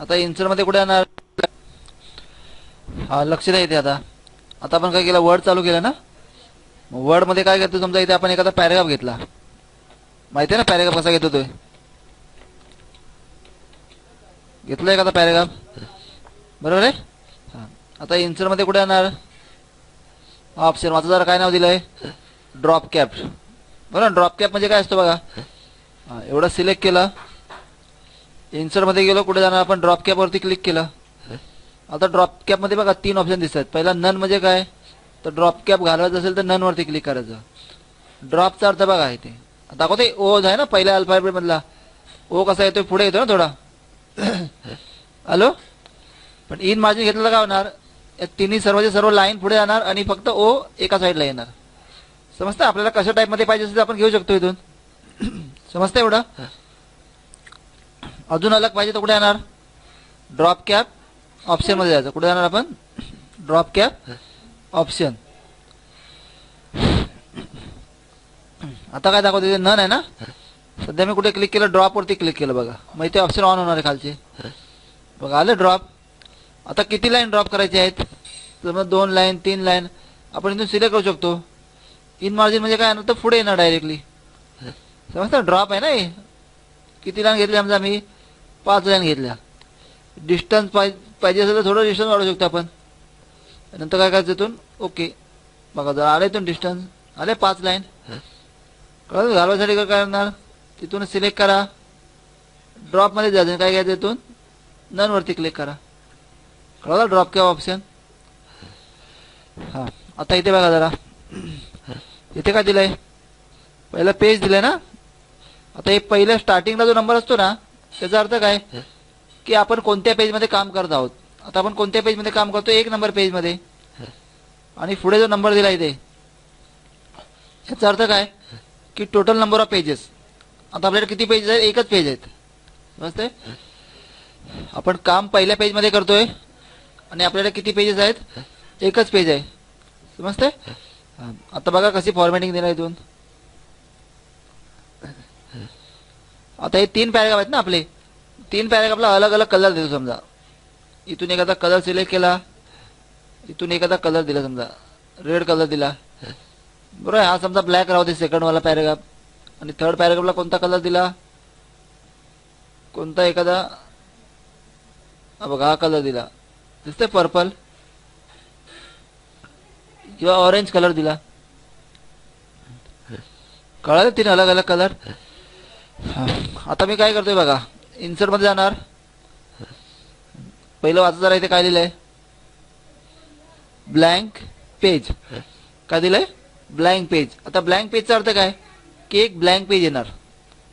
आता इन्सर्टमध्ये कुठे येणार हा लक्ष द्या इथे आता. आता आपण काय केलं? वर्ड चालू केलं ना? वर्डमध्ये काय करतो समजा? इथे आपण एखादा पॅरेग्राफ घेतला. माहिती आहे ना पॅरेग्राफ कसा घेतो तो घेतला एखादा पॅरेग्राफ बरोबर आहे? हां. आता इन्सरमध्ये कुठे येणार ऑप्शन माझं जरा काय नाव दिलंय? ड्रॉप कॅप बरोबर ड्रॉप कॅप म्हणजे काय असतं बघा? हा, एवढं सिलेक्ट केलं. इन्सर्टमध्ये गेलो कुठे जाणार? आपण ड्रॉप कॅपवरती क्लिक केलं. आता ड्रॉप कॅपमध्ये बघा तीन ऑप्शन दिसतात. पहिला नन म्हणजे काय? तर ड्रॉप कॅप घालवायचं असेल तर ननवरती क्लिक करायचं. ड्रॉपचा अर्थ बघा इथे. ते दाखवते ओ आहे ना पहिल्या अल्फाबेट मधला. ओ कसा येतोय? पुढे येतो ना थोडा. हॅलो पण इन मार्जिन घेतलं का काय होणार? या तिन्ही सर्वचे सर्व लाईन पुढे जाणार आणि फक्त ओ एका साईडला येणार. समजतं? आपल्याला कशा टाईपमध्ये पाहिजे असेल तर आपण घेऊ शकतो इथून. समजतं एवढं? अजून अलग पाहिजे तर कुठे येणार? ड्रॉप कॅप ऑप्शनमध्ये जायचं. कुठे जाणार आपण? ड्रॉप कॅप ऑप्शन आता काय दाखवते ते? नन आहे ना? सध्या मी कुठे क्लिक केलं? ड्रॉप वरती क्लिक केलं बघा. मग इथे ऑप्शन ऑन होणार आहे खालचे. बघा आलं ड्रॉप आता किती लाईन ड्रॉप करायचे आहेत? तर मग दोन लाईन तीन लाईन आपण इथून सिलेक्ट करू शकतो. इन मार्जिन म्हणजे काय? येणार तर पुढे येणार डायरेक्टली समजतं? ड्रॉप आहे ना हे. किती लाईन घेतली समजा मी? पाच लाईन घेतल्या. डिस्टन्स पाहिजे असेल तर थोडं डिस्टन्स वाढवू शकतो आपण. नंतर काय करायचं इथून? ओके बघा जर आले इथून डिस्टन्स आले पाच लाईन कळलं? घालवायसाठी काय करणार? तिथून सिलेक्ट करा. ड्रॉपमध्ये जायचं काय घ्यायचं इथून? ननवरती क्लिक करा. कळलं? ड्रॉप किंवा ऑप्शन हां. आता इथे बघा जरा. इथे काय दिलंय? पहिलं पेज दिलंय ना? आता हे पहिल्या स्टार्टिंगला जो नंबर असतो ना त्याचा अर्थ काय? की आपण कोणत्या पेजमध्ये काम करत आहोत? आता आपण कोणत्या पेजमध्ये काम करतो? एक नंबर पेजमध्ये आणि पुढे जो नंबर दिला इथे. याचा अर्थ काय? की टोटल नंबर ऑफ पेजेस आता आपल्याकडे किती पेजेस आहेत? एकच पेज आहेत. समजते आपण काम पहिल्या पेजमध्ये करतोय आणि आपल्याकडे किती पेजेस आहेत? एकच पेज आहे. समजते आता बघा कशी फॉर्मॅटिंग दिला इथून. आता हे तीन पॅरेग्राफ आहेत ना आपले. तीन पॅरेग्राफला अलग अलग कलर देतो समजा. इथून एखादा कलर सिलेक्ट केला इथून एखादा कलर दिला समजा. रेड कलर दिला. बरोबर हा समजा ब्लॅक राहू दे सेकंडवाला पॅरेग्राफ आणि थर्ड पॅरेग्राफला कोणता कलर दिला? कोणता एखादा? बघा हा कलर दिला. दिसतंय पर्पल किंवा ऑरेंज कलर दिला. कळालं तीन अलग अलग कलर आता मी काय करतोय बघा. इन्सर्टमध्ये जाणार. पहिलं वाचा जरा इथे काय लिहिलंय? ब्लँक पेज काय दिलंय? ब्लँक पेज आता ब्लँक पेजचा अर्थ काय? की एक ब्लँक पेज येणार.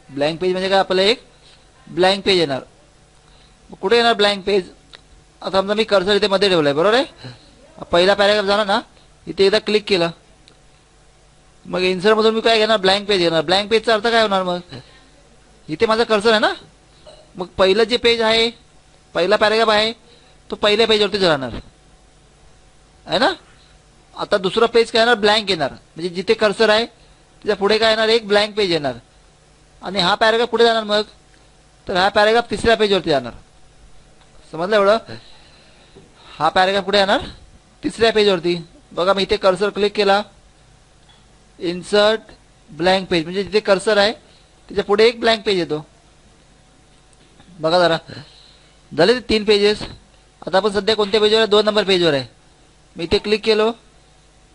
ब्लँक पेज म्हणजे काय? आपल्याला एक ब्लँक पेज येणार. मग कुठे येणार ब्लँक पेज आता समजा मी कर्सर इथे मध्ये ठेवलाय. बरोबर आहे? पहिला पॅरेग्राफ झाला ना? इथे एकदा क्लिक केलं. मग इन्सर्ट मधून मी काय घेणार? ब्लँक पेज येणार ब्लँक पेजचा अर्थ काय होणार मग? इथे माझा कर्सर आहे ना? मग पहिलं जे पेज आहे पहिला पॅरेग्राफ आहे तो पहिल्या पेजवरतीच राहणार. आहे ना? आता दुसरं पेज काय येणार? ब्लँक येणार. म्हणजे जिथे कर्सर आहे त्याच्या पुढे काय येणार? एक ब्लँक पेज येणार. आणि हा पॅरेग्राफ पुढे जाणार मग? तर हा पॅरेग्राफ तिसऱ्या पेजवरती जाणार. समजलं एवढं? हा पॅरेग्राफ पुढे येणार तिसऱ्या पेजवरती बघा मी इथे कर्सर क्लिक केला. इन्सर्ट ब्लँक पेज म्हणजे जिथे कर्सर आहे त्याच्या पुढे एक ब्लँक पेज येतो. बघा जरा. झाले ते तीन पेजेस आता आपण सध्या कोणत्या पेजवर आहे? दोन नंबर पेजवर आहे. मी इथे क्लिक केलो.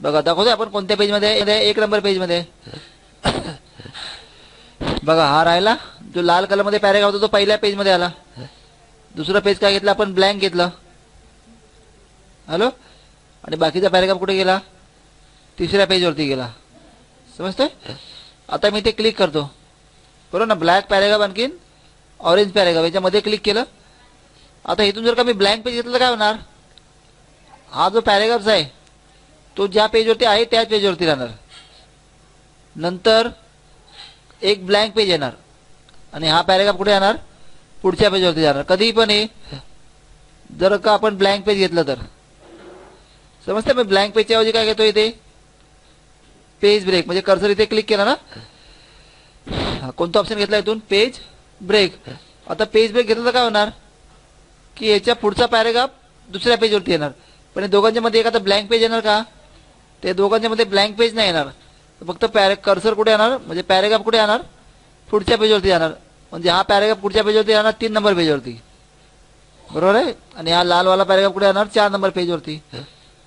बघा दाखवतो आपण कोणत्या पेजमध्ये आहे? एक नंबर पेजमध्ये आहे. बघा हा राहिला. जो लाल कलरमध्ये पॅरेग्राफ होता तो पहिल्या पेजमध्ये आला. दुसरा पेज काय घेतला? आपण ब्लँक घेतलं. हॅलो आणि बाकीचा पॅरेग्राफ कुठे गेला? तिसऱ्या पेजवरती गेला. समजतंय? आता मी ते क्लिक करतो. बरोबर ना? ब्लॅक पॅरेग्राफ आणखीन? ऑरेंज पॅरेग्राफ याच्यामध्ये क्लिक केलं. आता इथून जर का मी ब्लँक पेज घेतलं तर काय होणार? हा जो पॅरेग्राफ आहे तो ज्या पेजवरती आहे त्याच पेजवरती राहणार. नंतर एक ब्लँक पेज येणार. आणि हा पॅरेग्राफ कुठे येणार? पुढच्या पेजवरती जाणार. कधीही पण हे जर का आपण ब्लँक पेज घेतलं तर. समजते मी ब्लँक पेजच्या ऐवजी काय घेतो इथे? पेज ब्रेक म्हणजे कर्सर इथे क्लिक केला ना? कोणता ऑप्शन घेतला इथून? पेज ब्रेक आता पेज ब्रेक घेतलं तर काय होणार? की याच्या पुढचा पॅरेग्राफ दुसऱ्या पेजवरती येणार. पण या दोघांच्या मध्ये एक ब्लँक पेज येणार का? ते दोघांच्या मध्ये ब्लँक पेज नाही येणार. फक्त पॅरे कर्सर कुठे येणार? म्हणजे पॅरेग्राफ कुठे येणार? पुढच्या पेजवरती येणार. म्हणजे हा पॅरेग्राफ पुढच्या पेजवरती येणार तीन नंबर पेजवरती बरोबर आहे? आणि हा लालवाला पॅरेग्राफ कुठे येणार? चार नंबर पेजवरती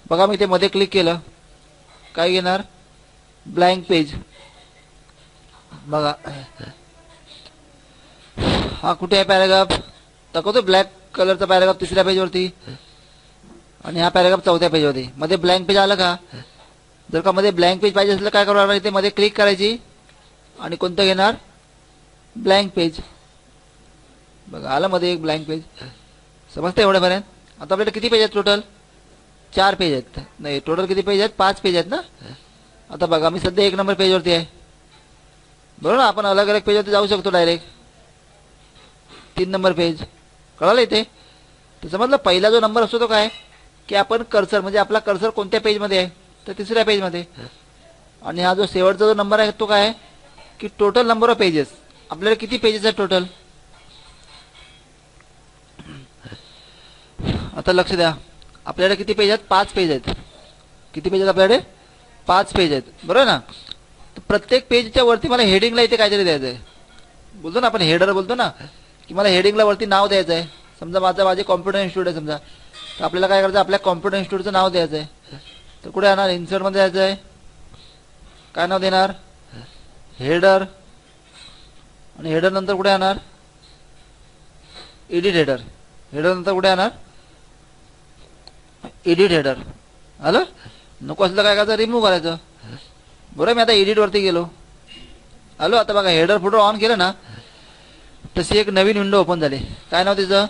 बघा मी ते मध्ये क्लिक केलं. काय घेणार? ब्लँक पेज बघा. हा कुठे आहे पॅरेग्राफ? दाखवतो ब्लॅक कलरचा पॅरेग्राफ तिसऱ्या पेजवरती आणि हा पॅरेग्राफ चौथ्या पेजवरती मध्ये ब्लँक पेज आलं का? जर का मध्ये ब्लँक पेज पाहिजे असलं काय करावं लागणार ते मध्ये क्लिक करायची. आणि कोणतं घेणार? ब्लँक पेज बघा आलं मध्ये एक ब्लँक पेज समजतं एवढ्यापर्यंत? आता आपल्याकडे किती पेज आहेत टोटल चार पेज आहेत. नाही टोटल किती पेज आहेत? पाच पेज आहेत ना? आता बघा मी सध्या एक नंबर पेजवरती आहे. बरोबर ना आपण अलग अलग पेजवर जाऊ शकतो डायरेक्ट तीन नंबर पेज कळालं इथे? तर समजलं पहिला जो नंबर असतो तो काय? की आपण कर्सर म्हणजे आपला कर्सर कोणत्या पेजमध्ये आहे? तर तिसऱ्या पेजमध्ये आणि हा जो शेवटचा जो नंबर आहे तो काय आहे? की टोटल नंबर ऑफ पेजेस आपल्याला किती पेजेस आहेत टोटल आता लक्ष द्या. आपल्याकडे किती पेज आहेत? पाच पेज आहेत. किती पेज आहेत आपल्याकडे? पाच पेज आहेत. बरोबर ना? प्रत्येक पेजच्या वरती मला हेडिंगला इथे काहीतरी द्यायचं आहे बोलतो ना आपण हेडर बोलतो ना की मला हेडिंगला वरती नाव द्यायचं आहे समजा माझं माझे कॉम्प्युटर इन्स्टिट्यूट आहे समजा. तर आपल्याला काय करायचं? आपल्या कॉम्प्युटर इन्स्टिट्यूटचं नाव द्यायचं आहे तर कुठे येणार? इन्सर्टमध्ये द्यायचं आहे काय नाव देणार? हेडर आणि हेडर नंतर कुठे येणार? एडिट हेडर हेडर नंतर कुठे येणार? एडिट हेडर आलं? नको असलं काय करायचं? रिमूव्ह करायचं. बरं मी आता एडिटवरती गेलो. आलो आता बघा हेडर फोटो ऑन केलं ना तशी एक नवीन विंडो ओपन झाली. काय नाव तिचं?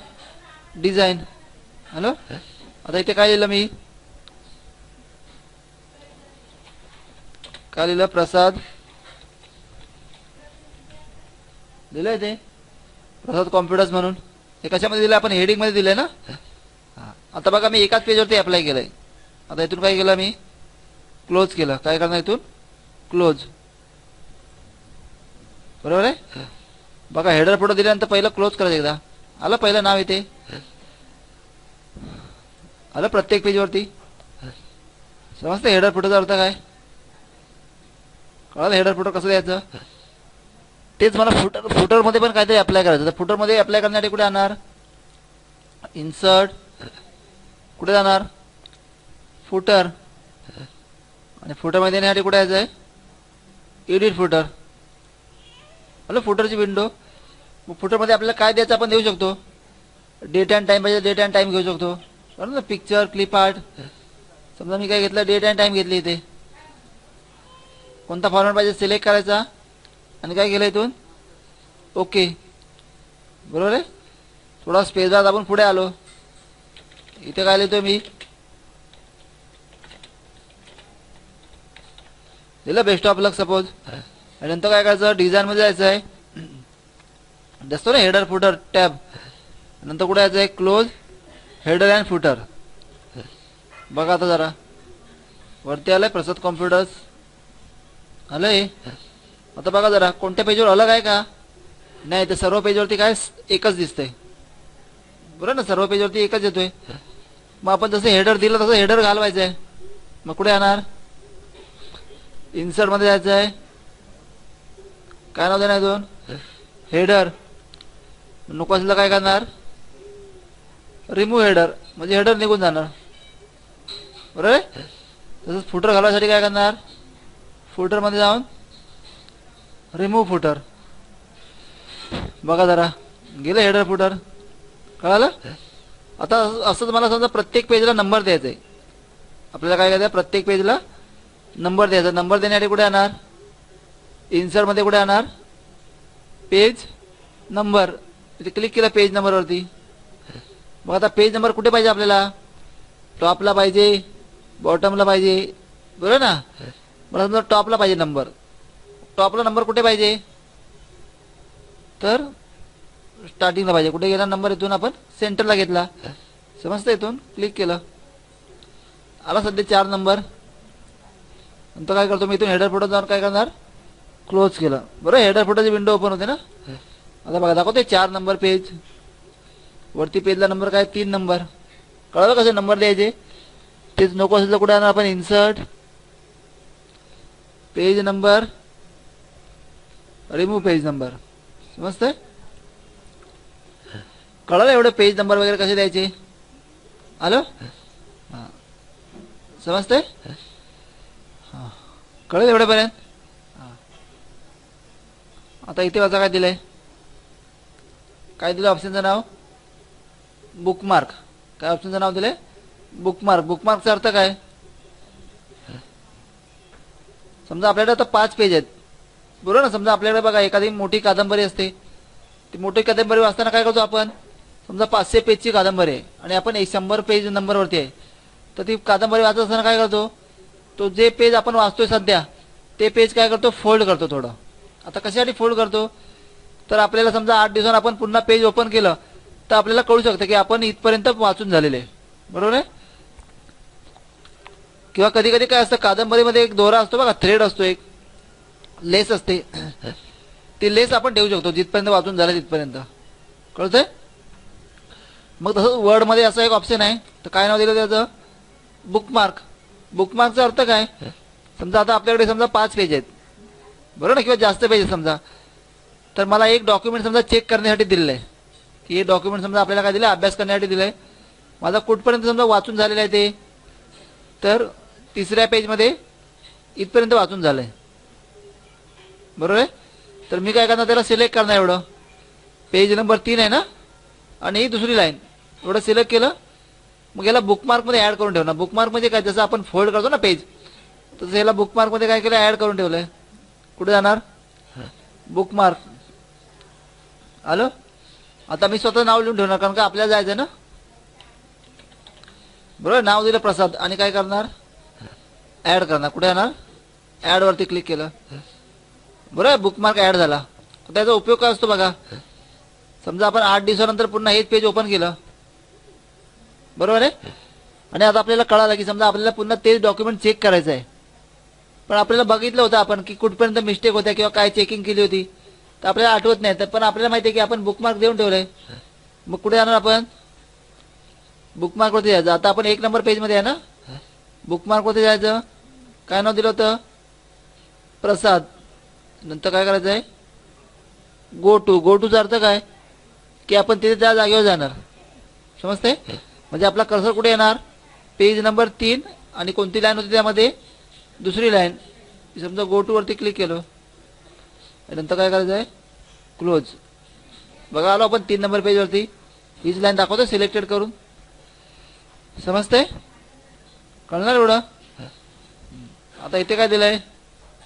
डिझाईन हॅलो आता इथे काय लिहिलं मी? काय लिहिलं? प्रसाद. दिलंय ते? प्रसाद कॉम्प्युटर्स म्हणून. हे कशामध्ये दिलं आपण हेडिंगमध्ये दिलं दिलंय ना? आता बघा मी एकाच पेजवरती अप्लाय केलंय. आता इथून काय केलं मी? क्लोज केलं. काय करणार इथून? क्लोज बरोबर आहे? बघा हेडर फोटो दिल्यानंतर पहिलं क्लोज करायचं एकदा. आलं पहिलं नाव इथे? आलं प्रत्येक पेजवरती समजतं हेडर फोटोचा अर्थ काय? कळालं हेडर फोटो कसं द्यायचं? तेच मला फुटर फुटरमध्ये पण काहीतरी अप्लाय करायचं. तर फुटरमध्ये अप्लाय करण्यासाठी कुठे जाणार? इन्सर्ट कुठे जाणार? फुटर आणि फुटरमध्ये येण्यासाठी कुठे यायचं आहे एडिट फुटर हॅलो फुटरची विंडो मग फुटरमध्ये आपल्याला काय द्यायचं आपण देऊ शकतो? डेट अँड टाईम पाहिजे डेट अँड टाईम घेऊ शकतो. बरोबर ना? पिक्चर क्लिप आर्ट समजा मी काय घेतलं? डेट अँड टाईम घेतली इथे. कोणता फॉर्मॅट पाहिजे? सिलेक्ट करायचा. आणि काय केलं इथून? ओके बरोबर आहे? थोडा स्पेस आपण पुढे आलो. इथे काय लिहितो मी? दिलं बेस्ट ऑफ लक सपोज आणि नंतर काय करायचं? डिझाईनमध्ये जायचं आहे. दिसतो ना हेडर फुटर टॅब नंतर कुठे यायचं आहे? क्लोज हेडर अँड फुटर बघा आता जरा. वरती आलंय प्रसाद कॉम्प्युटर्स आहे आता बघा जरा कोणत्या पेजवर अलग आहे का? नाही ते सर्व पेजवरती काय? एकच दिसतंय. बरोबर ना सर्व पेजवरती एकच येतोय. मग आपण जसं हेडर दिलं तसं हेडर घालवायचं आहे मग कुठे येणार इन्सर्टमध्ये जायचं आहे. काय नव्हतं नाही दोन हेडर. नको असलं काय करणार? रिमूव्ह हेडर म्हणजे हेडर निघून जाणार. बरोबर तसंच फुटर घालवायसाठी काय करणार? फुटरमध्ये जाऊन रिमूव्ह फुटर बघा जरा. गेलं हेडर फुटर कळालं? आता असंच मला समजा प्रत्येक पेजला नंबर द्यायचा आहे आपल्याला काय करायचं प्रत्येक पेजला नंबर द्यायचा नंबर देण्यासाठी कुठे येणार इन्सर्टमध्ये कुठे येणार पेज नंबर इथे क्लिक केलं पेज नंबरवरती मग आता पेज नंबर कुठे पाहिजे आपल्याला? टॉपला पाहिजे बॉटमला पाहिजे. बरोबर ना? मला समजा टॉपला पाहिजे नंबर टॉपला नंबर कुठे पाहिजे? तर स्टार्टिंगला पाहिजे. कुठे गेला? नंबर इथून आपण सेंटरला घेतला. समजतं इथून? क्लिक केलं. आला सध्या चार नंबर नंतर काय करतो मी इथून हेडर फोटो जाऊन काय करणार? क्लोज केलं. बरं हेडर फोटोची विंडो ओपन होते ना? आता बघा दाखवते चार नंबर पेज वरती पेजला नंबर काय? तीन नंबर कळलं कसे नंबर द्यायचे तेच नको असेल तर कुठे आणणार आपण? Insert page number remove page number समजतंय? कळलं एवढं पेज नंबर वगैरे कसे द्यायचे आलं हां. समजतंय? हां कळलं एवढ्यापर्यंत? हां आता इथे वाचा काय दिलंय? काय दिलं ऑप्शनचं नाव? बुकमार्क काय ऑप्शनचं नाव दिलंय? बुकमार्क बुकमार्कचा अर्थ काय? समजा आपल्याकडे आता पाच पेज आहेत. बरोबर ना? समजा आपल्याकडे बघा एखादी मोठी कादंबरी असते. ती मोठी कादंबरी वाचताना काय करतो आपण? समजा पाचशे पेजची कादंबरी आहे आणि आपण एक शंभर पेज नंबरवरती आहे. तर ती कादंबरी वाचत असताना काय करतो? तो जे पेज आपण वाचतोय सध्या ते पेज काय करतो? फोल्ड करतो थोडं. आता कशासाठी फोल्ड करतो? तर आपल्याला समजा आठ दिवसांनी आपण पुन्हा पेज ओपन केलं तर आपल्याला कळू शकतं की आपण इथपर्यंत वाचून झालेले. आहे बरोबर आहे? किंवा कधी कधी काय असतं कादंबरीमध्ये एक दोरा असतो बघा थ्रेड असतो एक. लेस असते. ती लेस आपण ठेवू शकतो जिथपर्यंत वाचून झालं तिथपर्यंत. कळतंय? मग तसंच वर्डमध्ये असं एक ऑप्शन आहे. तर काय नाव दिलं त्याचं? बुकमार्क बुकमार्कचा अर्थ काय? समजा आता आपल्याकडे समजा पाच पेज आहेत. बरोबर ना? किंवा जास्त पेज आहेत समजा. तर मला एक डॉक्युमेंट समजा चेक करण्यासाठी दिलेलं आहे. की हे डॉक्युमेंट समजा आपल्याला काय दिलं अभ्यास करण्यासाठी दिलं आहे माझा कुठपर्यंत समजा वाचून झालेलं आहे ते? तर तिसऱ्या पेजमध्ये इथपर्यंत वाचून झालं आहे बरोबर आहे? तर मी काय करणार? त्याला सिलेक्ट करणार एवढं. पेज नंबर तीन आहे ना? आणि ही दुसरी लाईन एवढं सिलेक्ट केलं मग याला बुकमार्कमध्ये ॲड करून ठेवणार बुकमार्क म्हणजे काय? जसं आपण फोल्ड करतो ना पेज तसं याला बुकमार्कमध्ये काय केलं? ॲड करून ठेवलं आहे कुठे जाणार? बुकमार्क आलं? आता मी स्वतः नाव लिहून ठेवणार कारण का आपल्याला जायचं ना? बरोबर? नाव दिलं प्रसाद. आणि काय करणार? ॲड करणार. कुठे येणार ॲडवरती क्लिक केलं. बरोबर? बुकमार्क ॲड झाला. त्याचा उपयोग काय असतो बघा? समजा आपण आठ दिवसानंतर पुन्हा हेच पेज ओपन केलं. बरोबर आहे? आणि आता आपल्याला कळालं की समजा आपल्याला पुन्हा तेच डॉक्युमेंट चेक करायचं आहे. पण आपल्याला बघितलं होतं आपण की कुठपर्यंत मिस्टेक होत्या किंवा काय चेकिंग केली होती. तर आपल्याला आठवत नाही. तर पण आपल्याला माहिती आहे की आपण बुकमार्क देऊन ठेवलंय. मग कुठे जाणार आपण? बुकमार्कवरती जायचं. आता आपण एक नंबर पेजमध्ये आहे ना? बुकमार्कवरती जायचं. काय नाव दिलं होतं? प्रसाद. नंतर काय करायचं आहे? गो टू गो टूचा अर्थ काय? की आपण तिथे त्या जागेवर जाणार. समजते म्हणजे आपला कर्सर कुठे येणार? पेज नंबर तीन आणि कोणती लाईन होती त्यामध्ये? दुसरी लाईन समजा गो टूवरती क्लिक केलं. नंतर काय करायचं आहे? क्लोज बघा आलो आपण तीन नंबर पेजवरती हीच लाईन दाखवतो सिलेक्टेड करून. समजते कळणार एवढं? आता इथे काय दिलंय?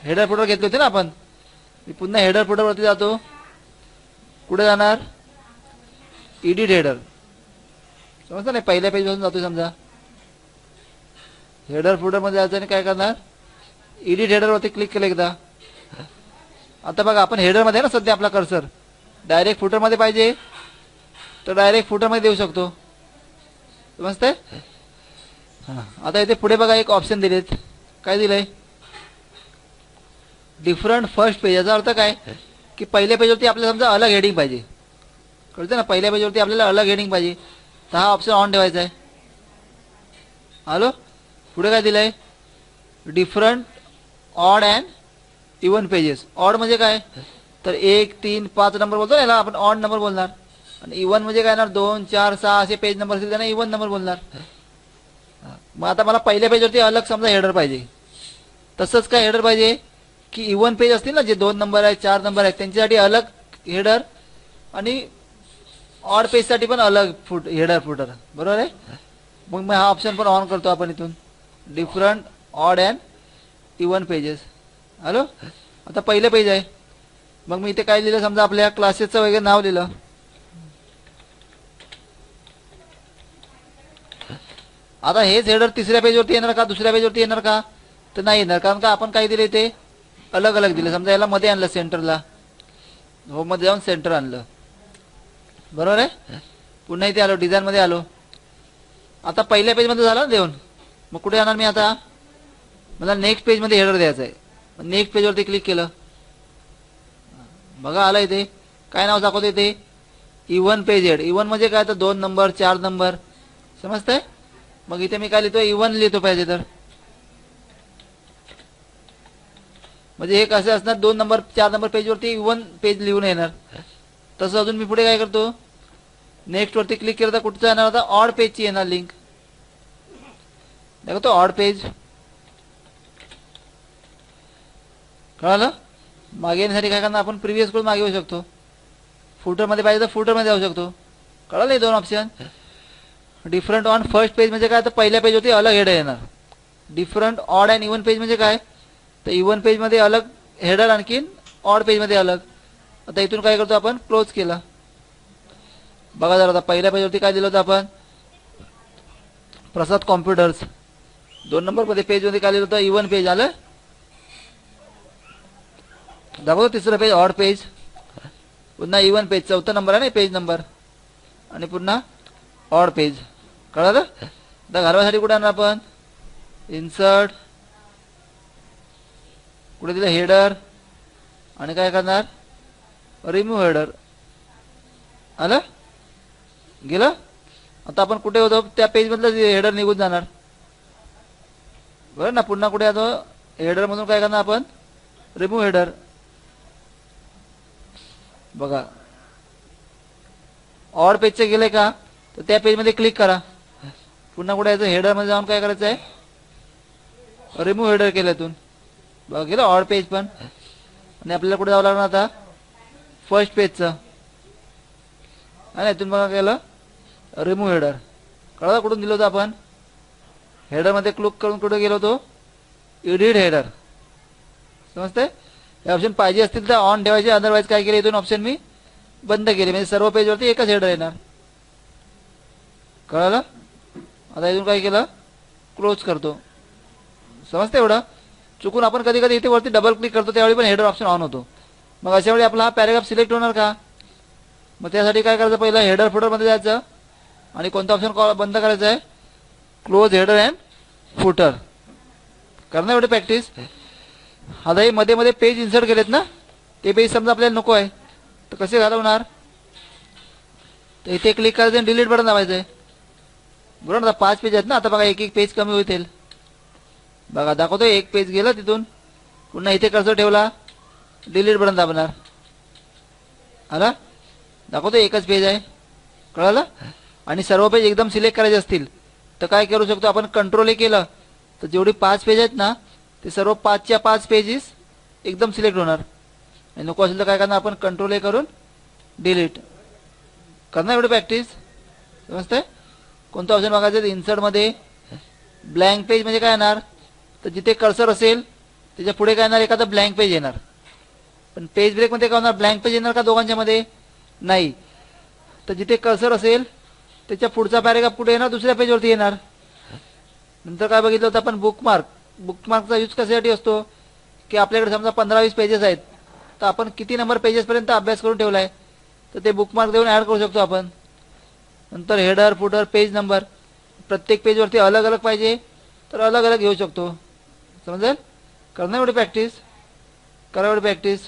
हेडर फोटो घेतले होते ना आपण. मी पुन्हा हेडर फोटोवरती जातो. कुठे जाणार? इडिट हेडर समजतं नाही पहिल्या पेजपासून जातो समजा. हेडर फोल्डरमध्ये जायचं आणि काय करणार? एडिट हेडरवरती क्लिक केलं एकदा. आता बघा आपण हेडरमध्ये आहे ना सध्या आपला कर्सर डायरेक्ट फुटरमध्ये पाहिजे. तर डायरेक्ट फुटरमध्ये देऊ शकतो. समजते हां. आता इथे पुढे बघा एक ऑप्शन दिलेत. काय दिलंय? डिफरंट फर्स्ट पेज याचा अर्थ काय? की पहिल्या पेजवरती आपल्याला समजा अलग हेडिंग पाहिजे. कळतं ना? पहिल्या पेजवरती आपल्याला अलग हेडिंग पाहिजे. तर हा ऑप्शन ऑन ठेवायचा आहे. हॅलो पुढे काय दिलंय? Different odd and even pages odd म्हणजे काय? तर एक तीन पाच नंबर बोलतो ना याला आपण ऑड नंबर बोलणार. आणि इवन म्हणजे काय येणार? दोन चार सहा असे पेज नंबर असतील त्यांना इवन नंबर बोलणार. मग आता मला पहिल्या पेजवरती अलग समजा हेडर पाहिजे. तसंच काय हेडर पाहिजे? की इवन पेज असतील ना जे दोन नंबर आहेत चार नंबर आहेत त्यांच्यासाठी अलग हेडर आणि ऑड पेजसाठी पण अलग फुट हेडर फुटर बरोबर आहे? मग मी हा ऑप्शन पण ऑन करतो आपण इथून. Different odd and even pages hello आता पहिलं पेज आहे. मग मी इथे काय लिहिलं? समजा आपल्या क्लासेसचं वगैरे नाव लिहिलं. आता हेच हेडर तिसऱ्या पेजवरती येणार का? दुसऱ्या पेजवरती येणार का? तर नाही येणार. कारण का? आपण काय दिले ते अलग अलग दिलं. समजा याला मध्ये आणलं सेंटरला हो मध्ये जाऊन सेंटर आणलं. बरोबर आहे? पुन्हा इथे आलो डिझाईनमध्ये आलो. आता पहिल्या पेजमध्ये झालं ना देऊन. मग कुठे जाणार मी आता? मला नेक्स्ट पेजमध्ये हेडर द्यायचं आहे नेक्स्ट पेजवरती क्लिक केलं. बघा आलं इथे. काय नाव दाखवतं इथे? इवन पेज हेड इवन म्हणजे काय? तर दोन नंबर चार नंबर समजतंय? मग इथे मी काय लिहितो इवन e लिहितो पाहिजे तर. म्हणजे हे कसं असणार? दोन नंबर चार नंबर पेजवरती इवन पेज लिहून येणार. तसं अजून मी पुढे काय करतो? नेक्स्ट वरती क्लिक केलं तर कुठचं जाणार आता ऑड पेजची येणार लिंक तो ऑड पेज कळालं? मागे येण्यासाठी काय करणार? आपण प्रिव्हियसकडून मागे येऊ शकतो. फुटरमध्ये पाहिजे तर फुटरमध्ये जाऊ शकतो. कळालं हे दोन option different on first page म्हणजे काय? तर पहिल्या पेजवरती अलग हेडर येणार. Different odd and even page म्हणजे काय? तर इवन पेजमध्ये अलग हेडर आणखीन ऑड पेजमध्ये अलग. आता इथून काय करतो आपण? क्लोज केला. बघा जरा आता पहिल्या पेजवरती काय दिलं होतं आपण? प्रसाद कॉम्प्युटर्स दोन नंबरमध्ये पेजमध्ये काय लिहिलं होतं? इवन पेज आलं? दाखवतो तिसरं पेज ऑड पेज पुन्हा इवन पेज चौथा नंबर आहे ना पेज नंबर आणि पुन्हा ऑड पेज कळलं? तर घालवासाठी कुठे आणणार आपण? इन्सर्ट कुठे दिलं? हेडर आणि काय करणार? रिमूव्ह हेडर आलं? गेलं? आता आपण कुठे होतो? त्या पेजमधलं हेडर निघून जाणार. बरं ना पुन्हा कुठे येतो हेडरमधून काय करणार आपण? रिमूव्ह हेडर बघा. ऑड पेजचे गेले का? तर त्या पेजमध्ये क्लिक करा. पुन्हा कुठे यायचं? हेडरमध्ये जाऊन काय करायचं आहे? रिमूव्ह हेडर केल्यातून. बघा गेलं ऑड पेज पण. आणि आपल्याला कुठे जावं लागणार आता? फर्स्ट पेजचं आणि इथून बघा केलं रिमूव्ह हेडर. कळलं कुठून दिलं होतं आपण? हेडरमध्ये क्लिक करून कुठे गेलो होतो? Edit header. समजते हे ऑप्शन पाहिजे असतील तर ऑन ठेवायचे अदरवाईज काय केले इथून ऑप्शन मी बंद केले. म्हणजे सर्व पेजवरती एकच हेडर येणार. कळालं? आता इथून काय केलं? क्लोज करतो. समजते एवढं? चुकून आपण कधी कधी इथे वरती डबल क्लिक करतो त्यावेळी पण हेडर ऑप्शन ऑन होतो. मग अशा वेळी आपला हा पॅरेग्राफ सिलेक्ट होणार का? मग त्यासाठी काय करायचं? पहिलं हेडर फोटरमध्ये जायचं. आणि कोणतं ऑप्शन कॉल बंद करायचं आहे? क्लोज हेडर अँड फुटर करणार एवढी प्रॅक्टिस आता हे मध्ये मध्ये पेज इन्सर्ट केलेत ना? ते पेज समजा आपल्याला नको आहे. तर कसे घालवणार? तर इथे क्लिक करायचं आणि डिलीट बटन दाबायचं आहे. बरोबर ना? आता पाच पेज आहेत ना? आता बघा एक एक पेज कमी होतील. बघा दाखवतो एक पेज गेला तिथून. पुन्हा इथे कर्सर ठेवला. डिलीट बटन दाबणार. आला? दाखवतो एकच पेज आहे. कळालं? आणि सर्व पेज एकदम सिलेक्ट करायचे असतील. तर काय करू शकतो? आपण कंट्रोल हे केलं. तर जेवढी पाच पेज आहेत ना ते सर्व पाचच्या पाच पेजेस एकदम सिलेक्ट होणार. आणि नको असेल तर काय करणार? आपण कंट्रोल हे करून डिलीट करणार एवढी प्रॅक्टिस समजतंय कोणतं ऑप्शन बघायचं इन्सर्टमध्ये ब्लँक पेज म्हणजे काय येणार? तर जिथे कर्सर असेल त्याच्या पुढे काय येणार? एखादं ब्लँक पेज येणार. पण पेज ब्रेकमध्ये काय होणार? ब्लँक पेज येणार का दोघांच्या मध्ये नाही. तर जिथे कर्सर असेल त्याच्या पुढचा पॅरेग्राफ पुढे येणार? दुसऱ्या पेजवरती येणार. नंतर काय बघितलं होतं आपण? बुकमार्क बुकमार्कचा यूज कशासाठी असतो? की आपल्याकडे समजा पंधरा वीस पेजेस आहेत तर आपण किती नंबर पेजेसपर्यंत अभ्यास करून ठेवला आहे तर ते बुकमार्क देऊन ॲड करू शकतो आपण. नंतर हेडर फुटर पेज नंबर प्रत्येक पेजवरती अलग अलग पाहिजे तर अलग अलग घेऊ शकतो. समजेल? करणार एवढी प्रॅक्टिस करा एवढी प्रॅक्टिस